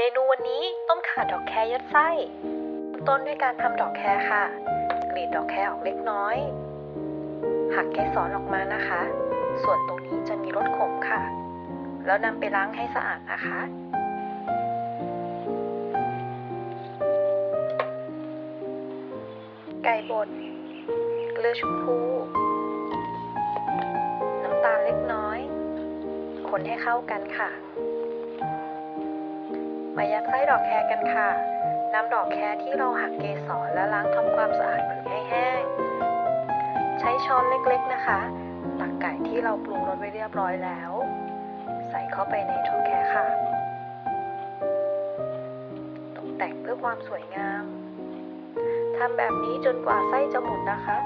เมนูวันนี้ต้มข่าดอกแคยัดไส้ ต้นด้วยการทำดอกแคค่ะ กรีดดอกแคออกเล็กน้อย หักเกสรออกมานะคะ ส่วนตรงนี้จะมีรสขมค่ะ แล้วนำไปล้างให้สะอาดนะคะไก่บดเกลือชมพู น้ำตาลเล็กน้อย คนให้เข้ากันค่ะ มายัดไส้ดอกแครกันค่ะนำดอกแครที่เราหักเกสรและล้างทำความสะอาดผึ่งให้แห้ง ใช้ช้อนเล็กๆนะคะ ตักไก่ที่เราปรุงรสไว้เรียบร้อยแล้ว ใส่เข้าไปในดอกแครค่ะ ตกแต่งเพื่อความสวยงามทำแบบนี้จนกว่าไส้จะหมดนะคะ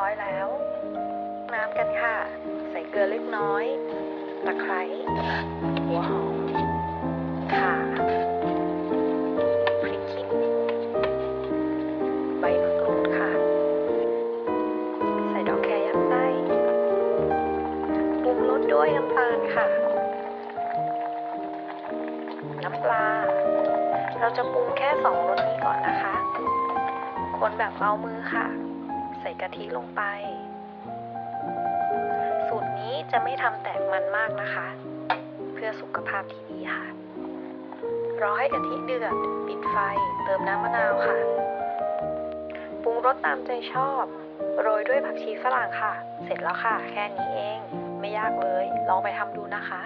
ร้อยแล้ว น้ำกันค่ะ ใส่เกลือเล็กน้อย ตะไคร้หัวหอมข่าพริกขี้หนูใบมะกรูดค่ะ ใส่ดอกแครยัดไส้ปรุงรสด้วยน้ำตาลค่ะ น้ำปลา เราจะปรุงแค่สองรสนี้ก่อนนะคะ คนแบบเอามือค่ะ กะทิลงไป สูตรนี้จะไม่ทำแตกมันมากนะคะ เพื่อสุขภาพที่ดีค่ะ รอให้กะทิเดือด ปิดไฟ เติมน้ำมะนาวค่ะ ปรุงรสตามใจชอบ โรยด้วยผักชีฝรั่งค่ะ เสร็จแล้วค่ะ แค่นี้เอง ไม่ยากเลย ลองไปทำดูนะคะ